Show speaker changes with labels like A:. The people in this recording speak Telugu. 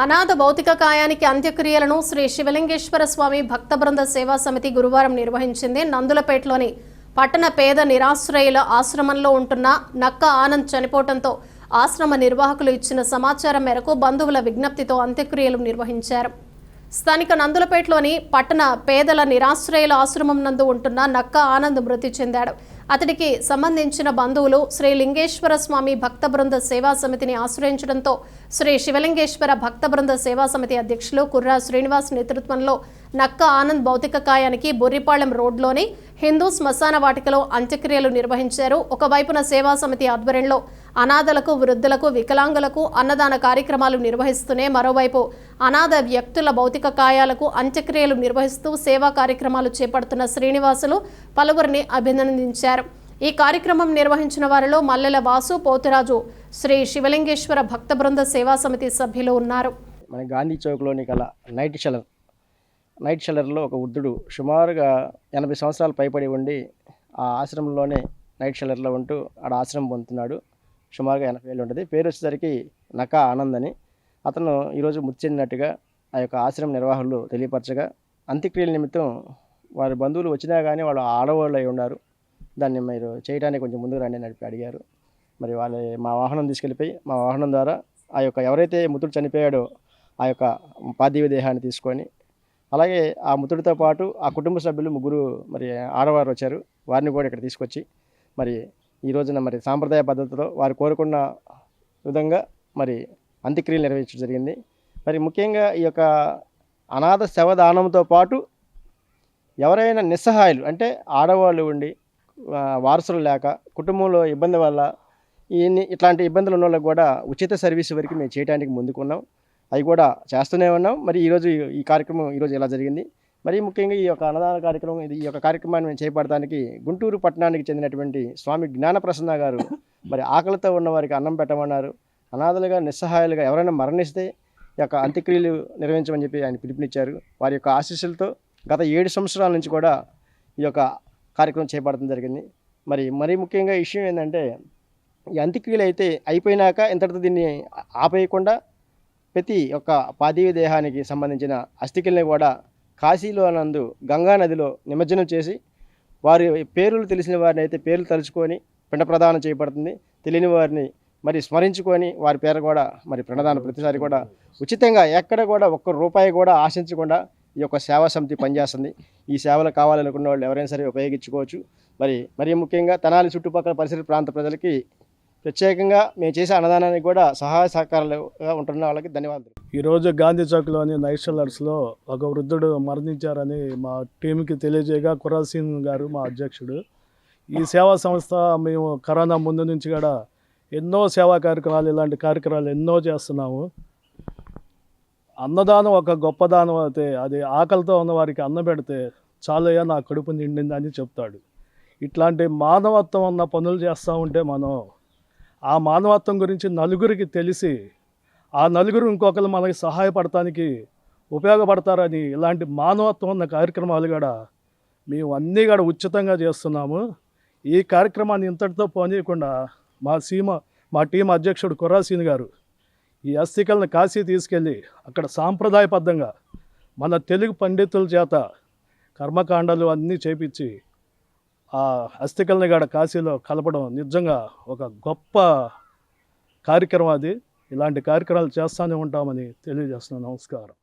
A: అనాథ భౌతిక కాయానికి అంత్యక్రియలను శ్రీ శివలింగేశ్వర స్వామి భక్త బృంద సేవా సమితి గురువారం నిర్వహించింది. నందులపేటలోని పట్టణ పేద నిరాశ్రయుల ఆశ్రమంలో ఉంటున్న నక్క ఆనంద్ చనిపోవడంతో ఆశ్రమ నిర్వాహకులు ఇచ్చిన సమాచారం మేరకు బంధువుల విజ్ఞప్తితో అంత్యక్రియలు నిర్వహించారు. స్థానిక నందులపేటలోని పట్టణ పేదల నిరాశ్రయుల ఆశ్రమం నందు ఉంటున్న నక్క ఆనంద్ మృతి చెందాడు. అతడికి సంబంధించిన బంధువులు శ్రీ లింగేశ్వర స్వామి భక్త బృంద సేవా సమితిని ఆశ్రయించడంతో శ్రీ శివలింగేశ్వర భక్త బృంద సేవా సమితి అధ్యక్షులు కుర్రా శ్రీనివాస్ నేతృత్వంలో నక్క ఆనంద్ భౌతిక కాయానికి బొర్రిపాళెం రోడ్లోని హిందూ శ్మశాన వాటికలో అంత్యక్రియలు నిర్వహించారు. ఒకవైపున సేవా సమితి ఆధ్వర్యంలో అనాథలకు వృద్ధులకు వికలాంగులకు అన్నదాన కార్యక్రమాలు నిర్వహిస్తూనే మరోవైపు అనాథ వ్యక్తుల భౌతిక కాయాలకు అంత్యక్రియలు నిర్వహిస్తూ సేవా కార్యక్రమాలు చేపడుతున్న శ్రీనివాసులు పలువురిని అభినందించారు. ఈ కార్యక్రమం నిర్వహించిన వారిలో మల్లెల వాసు పోతురాజు శ్రీ శివలింగేశ్వర భక్త బృంద సేవా సమితి సభ్యులు ఉన్నారు.
B: మన గాంధీ చౌక్లోని గల నైట్ షెలర్ నైట్ షెలర్లో ఒక వృద్ధుడు సుమారుగా ఎనభై సంవత్సరాలు పైబడి ఉండి ఆ ఆశ్రమంలోనే నైట్ షెలర్లో ఉంటూ ఆడ ఆశ్రమం పొందుతున్నాడు. సుమారుగా ఎనభై ఏళ్ళు ఉంటుంది. పేరు వచ్చేసరికి నకా ఆనంద్ అని అతను ఈరోజు మృతి చెందినట్టుగా ఆ యొక్క ఆశ్రమ నిర్వాహకులు తెలియపరచగా అంత్యక్రియల నిమిత్తం వారి బంధువులు వచ్చినా కానీ వాళ్ళు ఆడవాళ్ళు అయి ఉన్నారు. దాన్ని మీరు చేయడానికి కొంచెం ముందుకు రండి నడిపి అడిగారు. మరి వాళ్ళు మా వాహనం తీసుకెళ్ళిపోయి మా వాహనం ద్వారా ఆ యొక్క ఎవరైతే మృతుడు చనిపోయాడో ఆ యొక్క పార్థివ దేహాన్ని తీసుకొని అలాగే ఆ మృతుడితో పాటు ఆ కుటుంబ సభ్యులు ముగ్గురు మరి ఆడవారు వచ్చారు. వారిని కూడా ఇక్కడ తీసుకొచ్చి మరి ఈ రోజున మరి సాంప్రదాయ పద్ధతిలో వారు కోరుకున్న విధంగా మరి అంత్యక్రియలు నిర్వహించడం జరిగింది. మరి ముఖ్యంగా ఈ యొక్క అనాథ శవదానంతో పాటు ఎవరైనా నిస్సహాయులు అంటే ఆడవాళ్ళు ఉండి వారసులు లేక కుటుంబంలో ఇబ్బంది వల్ల ఇన్ని ఇట్లాంటి ఇబ్బందులు ఉన్న వాళ్ళకి కూడా ఉచిత సర్వీస్ వరకు మేము చేయడానికి ముందుకున్నాం. అవి కూడా చేస్తూనే ఉన్నాం. మరి ఈరోజు ఈ- కార్యక్రమం ఈరోజు ఇలా జరిగింది? మరి ముఖ్యంగా ఈ యొక్క అన్నదాన కార్యక్రమం ఇది ఈ యొక్క కార్యక్రమాన్ని మేము చేపడటానికి గుంటూరు పట్టణానికి చెందినటువంటి స్వామి జ్ఞానప్రసన్న గారు మరి ఆకలితో ఉన్న వారికి అన్నం పెట్టమన్నారు. అనాథలుగా నిస్సహాయాలుగా ఎవరైనా మరణిస్తే ఈ యొక్క అంత్యక్రియలు నిర్వహించమని చెప్పి ఆయన పిలుపునిచ్చారు. వారి యొక్క ఆశీస్సులతో గత ఏడు సంవత్సరాల నుంచి కూడా ఈ యొక్క కార్యక్రమం చేపడటం జరిగింది. మరి మరీ ముఖ్యంగా విషయం ఏంటంటే ఈ అంత్యక్రియలు అయితే అయిపోయినాక ఇంతటితో దీన్ని ఆపేయకుండా ప్రతి ఒక్క పార్థివ దేహానికి సంబంధించిన అస్థికల్ని కూడా కాశీలో నందు గంగా నదిలో నిమజ్జనం చేసి వారి పేర్లు తెలిసిన వారిని అయితే పేర్లు తలుచుకొని పిండ ప్రదానం చేయబడుతుంది. తెలియని వారిని మరి స్మరించుకొని వారి పేరు కూడా మరి ప్రణదానం ప్రతిసారి కూడా ఉచితంగా ఎక్కడ కూడా ఒక్క రూపాయి కూడా ఆశించకుండా ఈ యొక్క సేవా సమితి పనిచేస్తుంది. ఈ సేవలు కావాలనుకున్న వాళ్ళు ఎవరైనా సరే ఉపయోగించుకోవచ్చు. మరి మరి ముఖ్యంగా తనాలి చుట్టుపక్కల పరిసర ప్రాంత ప్రజలకి ప్రత్యేకంగా మేము చేసే అన్నదానానికి కూడా సహాయ సహకారాలుగా ఉంటున్న వాళ్ళకి ధన్యవాదాలు.
C: ఈరోజు గాంధీ చౌక్లోని నైట్ ఒక వృద్ధుడు మరణించారని మా టీంకి తెలియజేయగా కురాల్ సింగ్ గారు మా అధ్యక్షుడు. ఈ సేవా సంస్థ మేము కరోనా ముందు నుంచి కూడా ఎన్నో సేవా కార్యక్రమాలు ఇలాంటి కార్యక్రమాలు ఎన్నో చేస్తున్నాము. అన్నదానం ఒక గొప్ప దానం అయితే అది ఆకలితో ఉన్న వారికి అన్నం పెడితే చాలయ్యా నా కడుపు నిండిందని చెప్తాడు. ఇట్లాంటి మానవత్వం ఉన్న పనులు చేస్తూ ఉంటే మనం ఆ మానవత్వం గురించి నలుగురికి తెలిసి ఆ నలుగురు ఇంకొకరు మనకి సహాయపడటానికి ఉపయోగపడతారని ఇలాంటి మానవత్వం ఉన్న కార్యక్రమాలు కూడా మేము అన్నీ కూడా ఉచితంగా చేస్తున్నాము. ఈ కార్యక్రమాన్ని ఇంతటితో పోనీయకుండా మా సీమ మా టీం అధ్యక్షుడు కుర్రాసీని గారు ఈ అస్థికలను కాశీ తీసుకెళ్ళి అక్కడ సాంప్రదాయబద్ధంగా మన తెలుగు పండితుల చేత కర్మకాండాలు అన్నీ చేపించి ఆ అస్థికల్ని కూడా కాశీలో కలపడం నిజంగా ఒక గొప్ప కార్యక్రమం అది. ఇలాంటి కార్యక్రమాలు చేస్తూనే ఉంటామని తెలియజేస్తున్నాను. నమస్కారం.